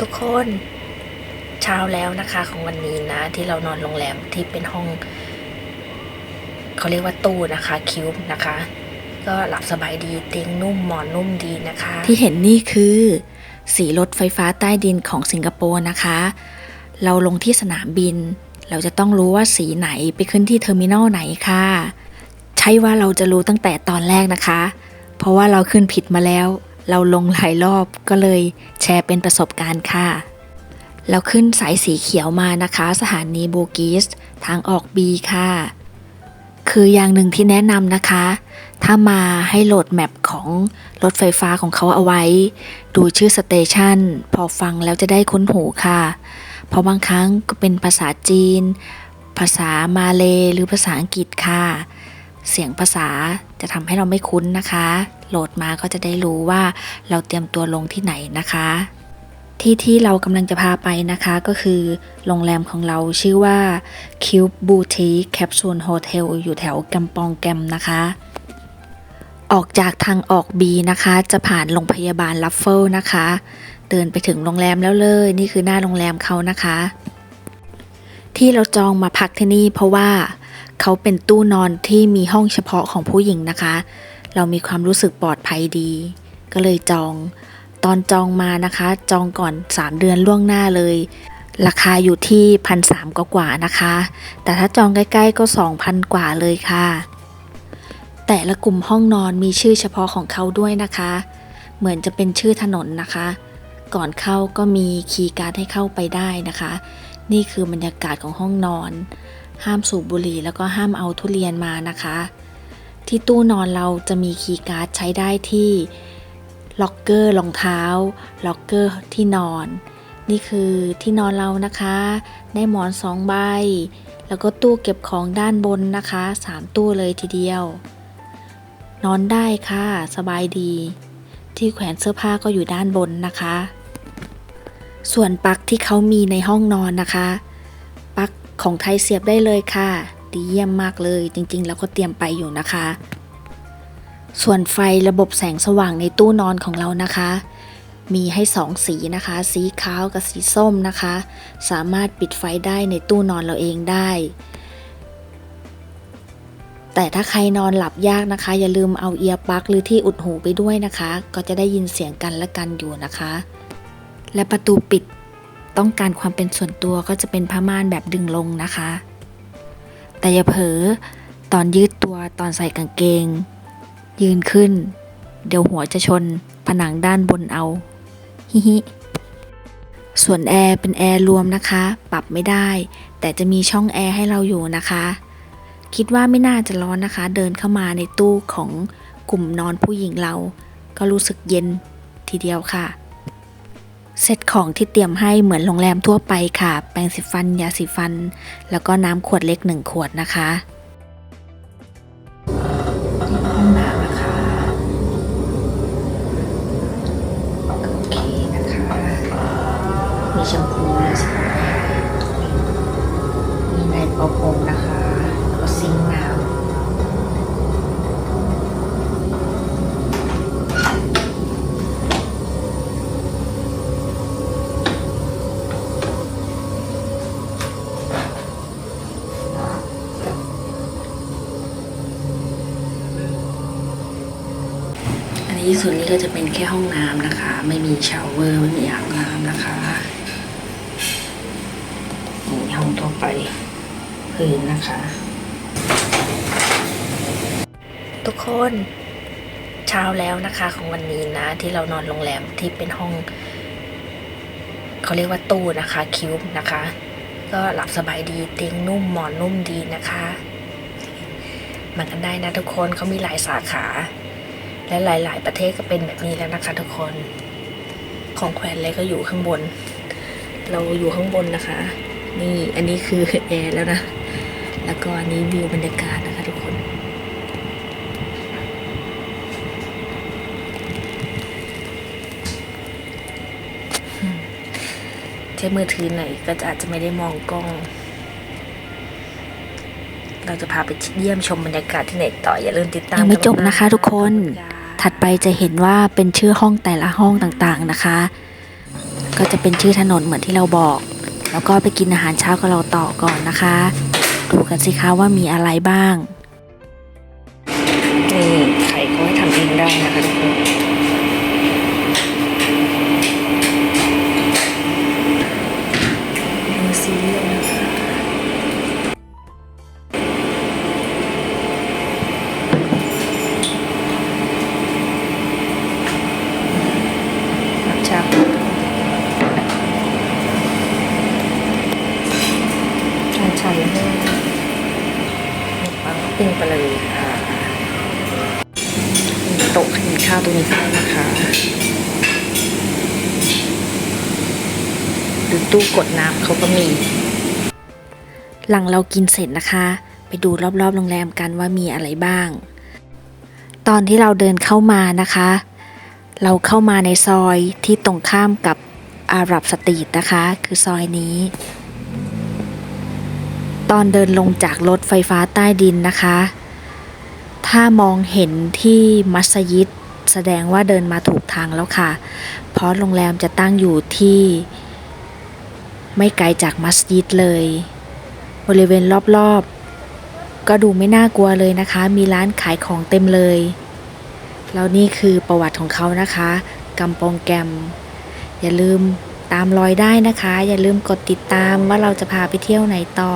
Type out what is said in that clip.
ทุกคนเช้าแล้วนะคะของวันนี้นะ ที่เรานอนโรงแรมที่เป็นห้อง เขาเรียกว่าตู้นะคะ คิวบนะคะ ก็หลับสบายดีเตียงนุ่มหมอนนุ่มดีนะคะ ที่เห็นนี่คือ สีรถไฟฟ้าใต้ดินของสิงคโปร์นะคะ เราลงที่สนามบิน เราจะต้องรู้ว่าสีไหนไปขึ้นที่เทอร์มินอลไหนค่ะ ใช่ว่าเราจะรู้ตั้งแต่ตอนแรกนะคะ เพราะว่าเราขึ้นผิดมาแล้ว เราลงหลายรอบก็เลยแชร์เป็นประสบการณ์ค่ะ เราขึ้นสายสีเขียวมานะคะ สถานีโบกิสทางออก B ค่ะ คืออย่างหนึ่งที่แนะนำนะคะ ถ้ามาให้โหลดแมปของรถไฟฟ้าของเขาเอาไว้ ดูชื่อสเตชันพอฟังแล้วจะได้คุ้นหูค่ะ เพราะบางครั้งก็เป็นภาษาจีน ภาษามาเลหรือภาษาอังกฤษค่ะ เสียงภาษา จะทำให้เราไม่คุ้นนะคะ โหลดมาก็จะได้รู้ว่าเราเตรียมตัวลงที่ไหนนะคะ ที่ที่เรากำลังจะพาไปนะคะก็คือ โรงแรมของเราชื่อว่า Cube Boutique Capsule Hotel อยู่แถวกำปองแกมนะคะออกจากทางออก B นะคะ จะผ่านโรงพยาบาลลัฟเฟิลนะคะ เดินไปถึงโรงแรมแล้วเลย นี่คือหน้าโรงแรมเขานะคะ ที่เราจองมาพักที่นี่เพราะว่า เขาเป็นตู้นอนที่มีห้องเฉพาะของผู้หญิงนะคะ เรามีความรู้สึกปลอดภัยดี ก็เลยจอง ตอนจองมานะคะ จองก่อน 3 เดือนล่วงหน้าเลย ราคาอยู่ที่พันสามกว่าๆนะคะ แต่ถ้าจองใกล้ ๆ ก็ 2,000 กว่าเลยค่ะ แต่ละกลุ่มห้องนอนมีชื่อเฉพาะของเขาด้วยนะคะ เหมือนจะเป็นชื่อถนนนะคะ ก่อนเข้าก็มีคีย์การ์ดให้เข้าไปได้นะคะ นี่คือบรรยากาศของห้องนอน ห้ามสูบบุหรี่แล้วก็ห้ามเอาทุเรียนมานะคะ ที่ตู้นอนเราจะมีคีย์การ์ดใช้ได้ที่ล็อกเกอร์รองเท้า ล็อกเกอร์ที่นอน นี่คือที่นอนเรานะคะ ได้หมอนสองใบ แล้วก็ตู้เก็บของด้านบนนะคะสามตู้เลยทีเดียว นอนได้ค่ะ สบายดี ที่แขวนเสื้อผ้าก็อยู่ด้านบนนะคะ ส่วนปลั๊กที่เขามีในห้องนอนนะคะ ของไทยเสียบได้เลยค่ะดีเยี่ยมมากเลย จริงๆ แล้วก็เตรียมไปอยู่นะคะ ส่วนไฟระบบแสงสว่างในตู้นอนของเรานะคะ มีให้สองสีนะคะ สีขาวกับสีส้มนะคะ สามารถปิดไฟได้ในตู้นอนเราเองได้ แต่ถ้าใครนอนหลับยากนะคะ อย่าลืมเอาเอียร์ปลั๊กหรือที่อุดหูไปด้วยนะคะ ก็จะได้ยินเสียงกันและกันอยู่นะคะ และประตูปิด ต้องการความเป็นส่วนตัวก็จะเป็นผ้าม่านแบบดึงลงนะคะ แต่อย่าเผลอตอนยืดตัวตอนใส่กางเกง ยืนขึ้น เดี๋ยวหัวจะชน ผนังด้านบนเอาฮิฮิส่วนแอร์เป็นแอร์รวมนะคะ ปรับไม่ได้ แต่จะมีช่องแอร์ให้เราอยู่นะคะ คิดว่าไม่น่าจะร้อนนะคะ เดินเข้ามาในตู้ของกลุ่มนอนผู้หญิงเรา ก็รู้สึกเย็นทีเดียวค่ะ เซตของที่เตรียมให้เหมือนโรงแรมทั่วไปค่ะ แปรงสีฟัน ยาสีฟัน แล้วก็น้ำขวดเล็กหนึ่งขวดนะคะห้องน้ำนะคะโอเคนะคะ มีแชมพูมีสบู่มีในเป่าผมนะคะแล้วก็ซิงค์น้ำ นนี้ส่วนนี้ก็จะเป็นแค่ห้องน้ำนะคะ ไม่มีชาวเวอร์ไม่มีอ่างน้ำนะคะนี่ห้องทั่วไปพื้นนะคะ ทุกคนเช้าแล้วนะคะของวันนี้นะ ที่เรานอนโรงแรมที่เป็นห้องเขาเรียกว่าตู้นะคะคิวบนะคะ ก็หลับสบายดีเตียงนุ่มหมอนนุ่มดีนะคะมากันได้นะทุกคนเขามีหลายสาขา และหลาย ๆ ประเทศก็เป็นแบบนี้แล้วนะคะทุกคน ของแควนเลยก็อยู่ข้างบน เราอยู่ข้างบนนะคะ นี่อันนี้คือแอร์แล้วนะ แล้วก็อันนี้วิวบรรยากาศนะคะทุกคนใช้มือถือไหนก็จะอาจจะไม่ได้มองกล้อง เราจะพาไปเยี่ยมชมบรรยากาศที่ไหนต่ออย่าลืมติดตามยังไม่จบนะคะทุกคน ถัดไปจะเห็นว่าเป็นชื่อห้องแต่ละห้องต่างๆนะคะ ก็จะเป็นชื่อถนนเหมือนที่เราบอก แล้วก็ไปกินอาหารเช้ากับเราต่อก่อนนะคะ ดูกันสิคะว่ามีอะไรบ้างนี่ไข่เขาให้ทำเองได้นะคะทุกคนดูซีเรียลนะคะรับชาชาชัยให้ ปิ้งไปเลยค่ะโต๊ะกินข้าวตรงนี้ให้นะคะหรือตู้กดน้ำเขาก็มี หลังเรากินเสร็จนะคะ ไปดูรอบๆโรงแรมกันว่ามีอะไรบ้าง ตอนที่เราเดินเข้ามานะคะ เราเข้ามาในซอยที่ตรงข้ามกับอาหรับสตรีทนะคะ คือซอยนี้ ตอนเดินลงจากรถไฟฟ้าใต้ดินนะคะ ถ้ามองเห็นที่มัสยิดแสดงว่าเดินมาถูกทางแล้วค่ะ เพราะโรงแรมจะตั้งอยู่ที่ไม่ไกลจากมัสยิดเลย บริเวณรอบๆ ก็ดูไม่น่ากลัวเลยนะคะ มีร้านขายของเต็มเลย แล้วนี่คือประวัติของเขานะคะกำปองแกม อย่าลืมตามรอยได้นะคะ อย่าลืมกดติดตามว่าเราจะพาไปเที่ยวไหนต่อ